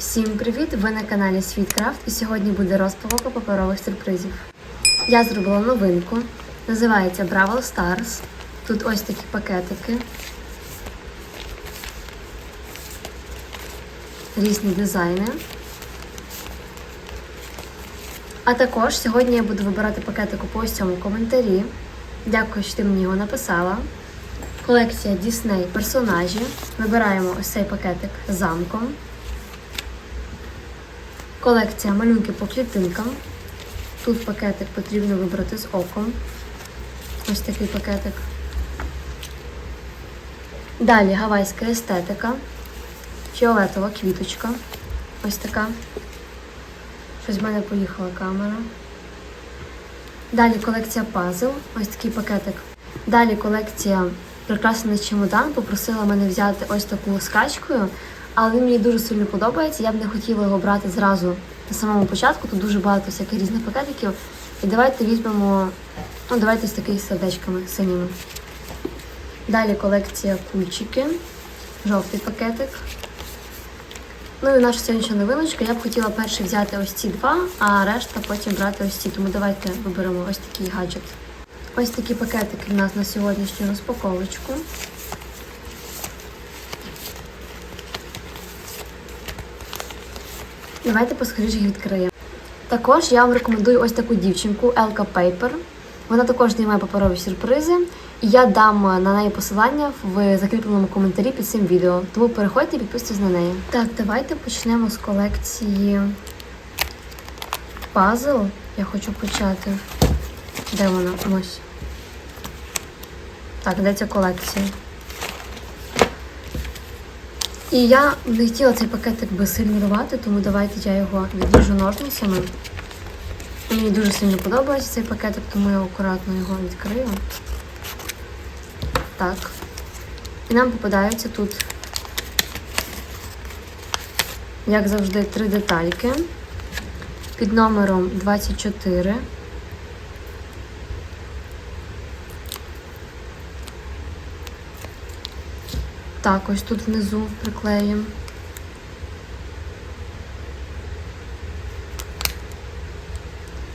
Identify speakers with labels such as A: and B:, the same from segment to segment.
A: Всім привіт! Ви на каналі Світкрафт і сьогодні буде розпаковка паперових сюрпризів. Я зробила новинку, називається Бравл Stars. Тут ось такі пакетики. Різні дизайни. А також сьогодні я буду вибирати пакетику по ось цьому коментарі. Дякую, що ти мені його написала. Колекція Disney персонажі. Вибираємо ось цей пакетик з замком. Колекція малюнки по клітинкам. Тут пакетик потрібно вибрати з оком. Ось такий пакетик. Далі гавайська естетика. Фіолетова квіточка. Ось така. Щось в мене поїхала камера. Далі колекція пазл. Ось такий пакетик. Далі колекція Прекрасний чемодан. Попросила мене взяти ось таку скачкою, але він мені дуже сильно подобається. Я б не хотіла його брати зразу на самому початку. Тут дуже багато всяких різних пакетиків. І давайте візьмемо, ну давайте з такими сердечками синіми. Далі колекція кульчики, жовтий пакетик. Ну і наша сьогоднішня новиночка. Я б хотіла перший взяти ось ці два, а решта потім брати ось ці. Тому давайте виберемо ось такий гаджет. Ось такі пакетики в нас на сьогоднішню розпаковочку. Давайте поскоріше їх відкриємо. Також я вам рекомендую ось таку дівчинку Елка Paper. Вона також знімає паперові сюрпризи, і я дам на неї посилання в закріпленому коментарі під цим відео. Тому переходьте і підписуйтесь на неї. Так, давайте почнемо з колекції пазл. Я хочу почати. Де вона? Ось. Так, де ця колекція? І я не хотіла цей пакетик би сильно рвати, тому давайте я його відріжу ножницями. Мені дуже сильно подобається цей пакетик, тому я акуратно його відкрию. Так. І нам попадаються тут, як завжди, три детальки під номером 24. Так, ось тут внизу приклеїмо.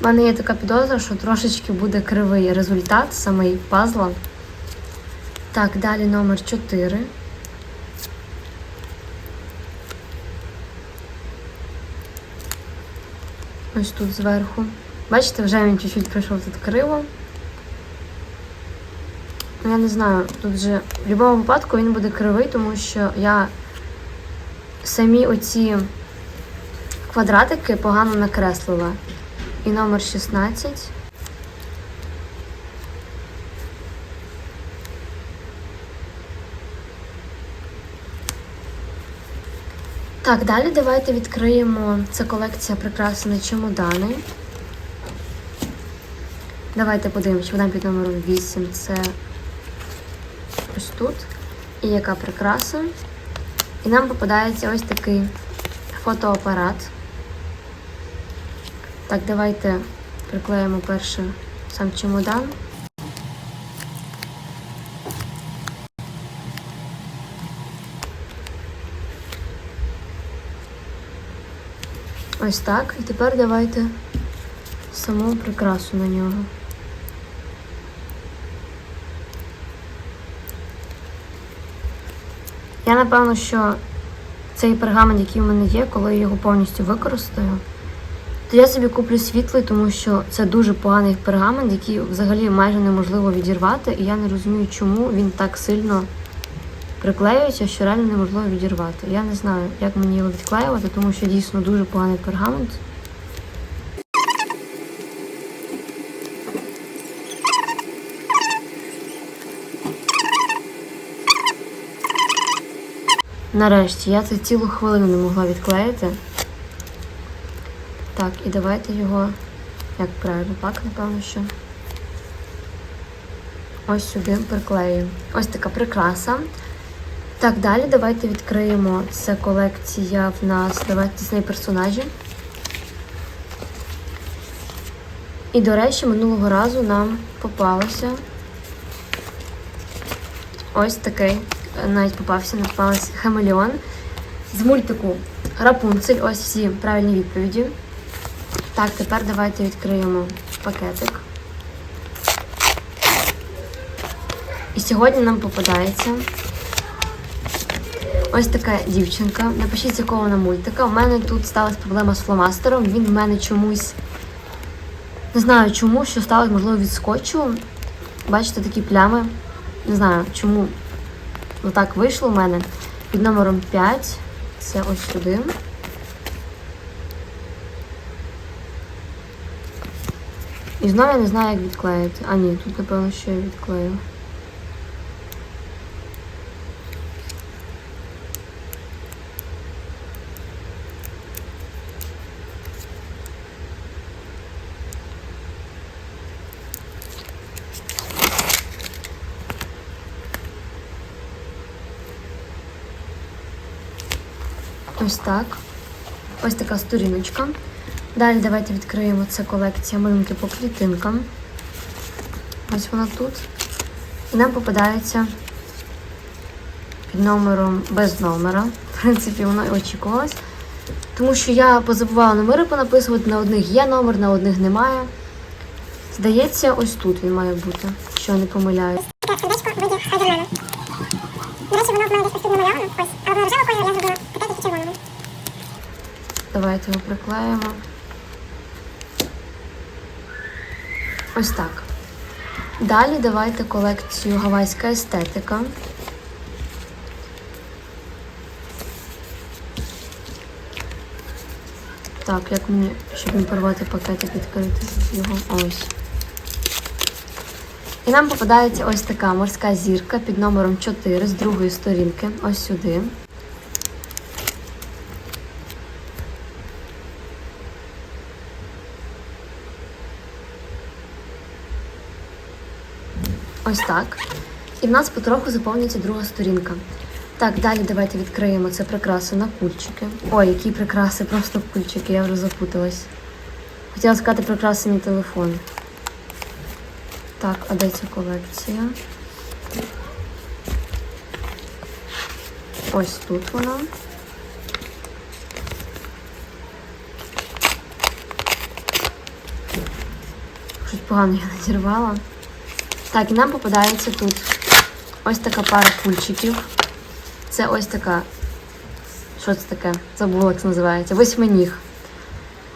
A: У мене є така підозра, що трошечки буде кривий результат самий пазла. Так, далі номер 4. Ось тут зверху. Бачите, вже він чуть-чуть прийшов тут криво. Ну, Я не знаю, тут же в будь-якому випадку він буде кривий, тому що я самі оці квадратики погано накреслила. І номер 16. Так, далі давайте відкриємо. Це колекція прикрасені чемодани. Давайте подивимося, чемодан під номером 8. Це ось тут. І яка прикраса. І нам попадається ось такий фотоапарат. Так, давайте приклеїмо перше сам чемодан. Ось так. І тепер давайте саму прикрасу на нього. Я напевно, що цей пергамент, який в мене є, коли я його повністю використаю, то я собі куплю світлий, тому що це дуже поганий пергамент, який взагалі майже неможливо відірвати, і я не розумію, чому він так сильно приклеюється, що реально неможливо відірвати. Я не знаю, як мені його відклеювати, тому що дійсно дуже поганий пергамент. Нарешті я це цілу хвилину не могла відклеїти. Так, і давайте його, як правильно, так, напевно, що. Ось сюди приклею. Ось така прикраса. Так, далі давайте відкриємо. Це колекція в нас. Давайте неї персонажі. І, до речі, минулого разу нам попалося ось такий навіть попався, напалась Хамелеон з мультику Рапунцель, ось всі правильні відповіді. Так, тепер давайте відкриємо пакетик. І сьогодні нам попадається ось така дівчинка. Напишіть, з якого вона мультика. У мене тут сталася проблема з фломастером. Він в мене чомусь не знаю чому, що сталося, можливо, від скотчу. Бачите, такі плями. Не знаю, чому отак вийшло в мене. Під номером 5. Це ось сюди. І знову я не знаю, як відклеїти. А ні, тут, напевно, ще я відклею. Ось так. Ось така сторіночка. Далі давайте відкриємо це колекція малюнки по клітинкам. Ось вона тут. І нам попадається під номером без номера. В принципі, воно і очікувалось. Тому що я позабувала номери понаписувати, на одних є номер, на одних немає. Здається, ось тут він має бути, що я не помиляю.
B: Так, сердечко вийде спайдермена. До речі, воно в мене десь постійно намальовано. Ось. А воно рожевого кольору я зробила.
A: Давайте його приклеїмо. Ось так. Далі давайте колекцію Гавайська естетика. Так, як мені, щоб не порвати пакетик, відкрити його. Ось. І нам попадається ось така морська зірка під номером 4 з другої сторінки. Ось сюди. Ось так. І в нас потроху заповнюється друга сторінка. Так, далі давайте відкриємо це прикраси на кульчики. Ой, які прикраси, просто кульчики, я вже запуталась. Хотіла сказати прикраси мій телефон. Так, а де ця колекція? Ось тут вона. Щось погано я надірвала. Так, і нам попадається тут ось така пара кульчиків. Це ось така. Що це таке? Забула, як це називається. Восьминіг.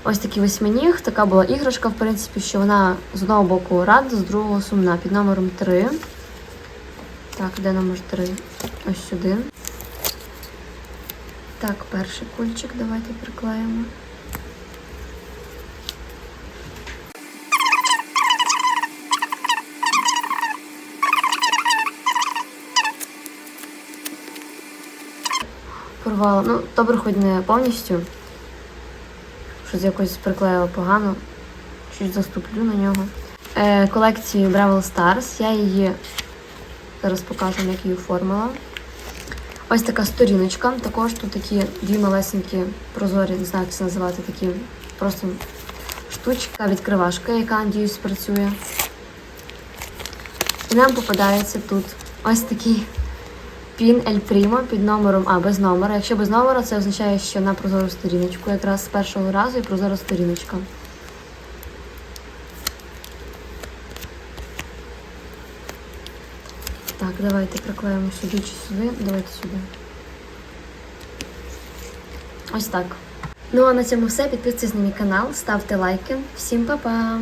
A: Ось такий восьминіг. Така була іграшка, в принципі, що вона з одного боку рада, з другого сумна. Під номером 3. Так, де номер 3? Ось сюди. Так, перший кульчик давайте приклеїмо. Порвала. Ну, добре, хоч не повністю. Щось якось приклеїла погано. Чуть заступлю на нього. Е, колекцію Бравл Stars. Я її зараз покажу, як її оформила. Ось така сторіночка. Також тут такі дві малесенькі прозорі, не знаю, як це називати, такі просто штучка, відкривашка, яка, надіюсь, працює. І нам попадається тут ось такий пін El Primo під номером, а без номера. Якщо без номера, це означає, що на прозору сторіночку, якраз з першого разу і прозора сторіночка. Так, давайте приклеїмо сюди чи сюди. Давайте сюди. Ось так. Ну а на цьому все. Підписуйтесь на мій канал, ставте лайки. Всім па-па!